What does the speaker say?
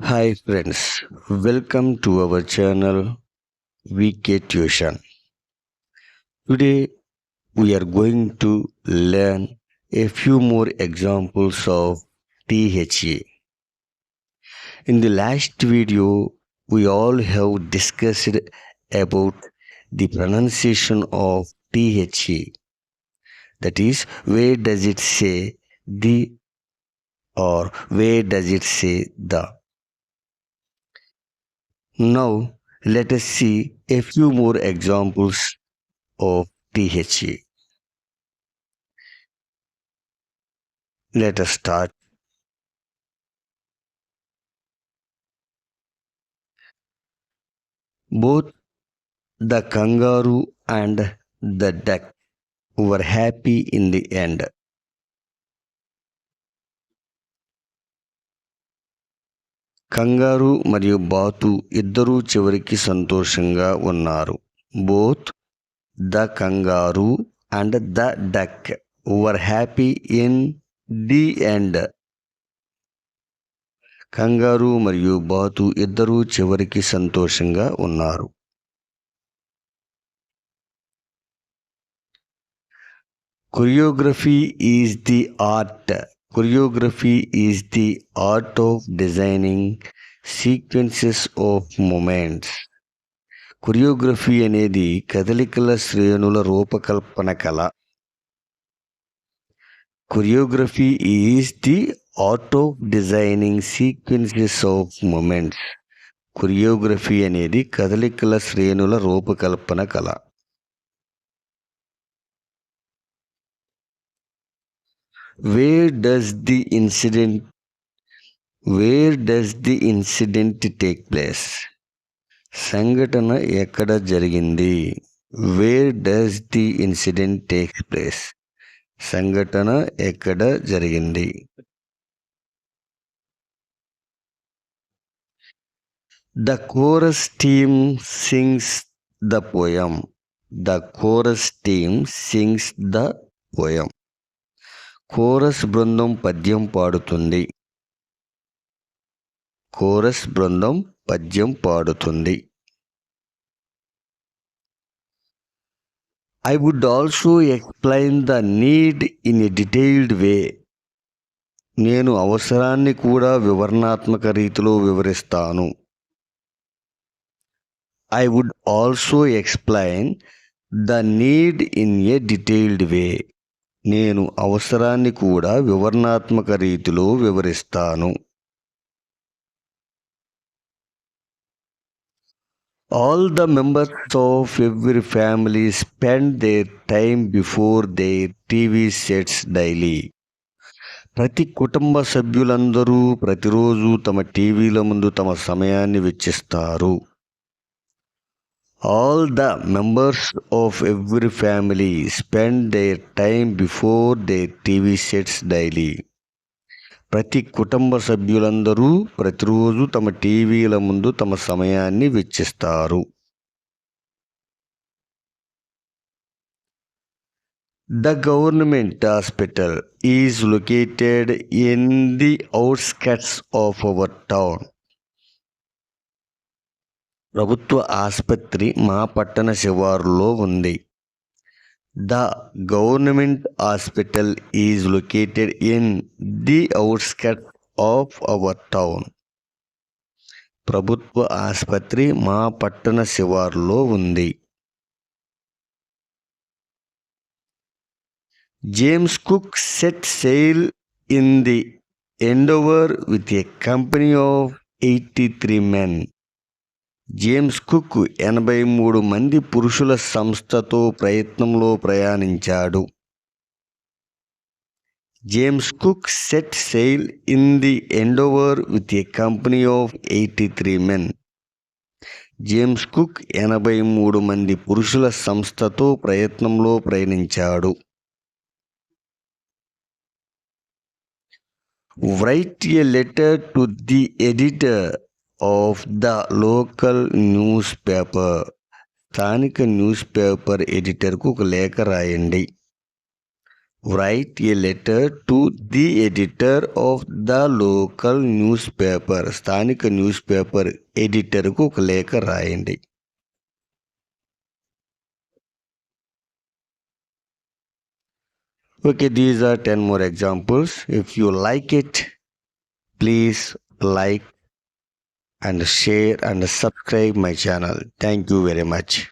Hi friends, welcome to our channel VK Tuition. Today we are going to learn a few more examples of THA. In the last video, we all have discussed about the pronunciation of THA. That is, where does it say the or where does it say the? Now, let us see a few more examples of THA. Let us start. Both the kangaroo and the duck were happy in the end. కంగారు మరియు బాతు ఇద్దరూ చివరికి సంతోషంగా ఉన్నారు. Both the kangaroo and the duck were happy in the end kangaroo మరియు బాతు ఇద్దరూ చివరికి సంతోషంగా ఉన్నారు. Choreography is the art choreography is the art of designing sequences of movements choreography అనేది కదలికల శ్రేణుల రూపకల్పన కళ. Choreography is the art of designing sequences of movements choreography అనేది కదలికల శ్రేణుల రూపకల్పన కళ. Where does the incident where does the incident take place సంఘటన ఎక్కడ జరిగింది? Where does the incident take place సంఘటన ఎక్కడ జరిగింది? The chorus team sings the poem the chorus team sings the poem chorus బృందం పద్యం పాడుతుంది. కోరస్ బృందం పద్యం పాడుతుంది. I would also explain the need in a detailed way నేను అవసరాన్ని కూడా వివరణాత్మక రీతిలో వివరిస్తాను. I would also explain the need in a detailed way నేను అవసరాన్ని కూడా వివరణాత్మక రీతిలో వివరిస్తాను. All the members of every family spend their time before their TV sets daily ప్రతి కుటుంబ సభ్యులందరూ ప్రతిరోజు తమ టీవీల ముందు తమ సమయాన్ని వెచ్చిస్తారు. All the members of every family spend their time before their TV sets daily ప్రతి కుటుంబ సభ్యులందరూ ప్రతిరోజు తమ టీవీల ముందు తమ సమయాన్ని వెచ్చిస్తారు. The government hospital is located in the outskirts of our town ప్రభుత్వ ఆసుపత్రి మా పట్టణ శివారులో ఉంది. The government hospital is located in the outskirt of our town ప్రభుత్వ ఆసుపత్రి మా పట్టణ శివారులో ఉంది. James Cook set sail in the Endeavour with a company of eighty three men James Cook ఎనభై మూడు మంది పురుషుల సంస్థతో ప్రయత్నంలో ప్రయాణించాడు. James Cook set sail in the Endeavour with a company of eighty three men. James Cook ఎనభై మూడు మంది పురుషుల సంస్థతో ప్రయత్నంలో ప్రయాణించాడు. Write a letter to the editor of the local newspaper స్థానిక న్యూస్ పేపర్ ఎడిటర్కు ఒక లేఖ రాయండి write a letter to the editor of the local newspaper స్థానిక న్యూస్ పేపర్ ఎడిటర్కు ఒక లేఖ రాయండి okay these are ten more examples if you like it please like and share and subscribe my channel. Thank you very much.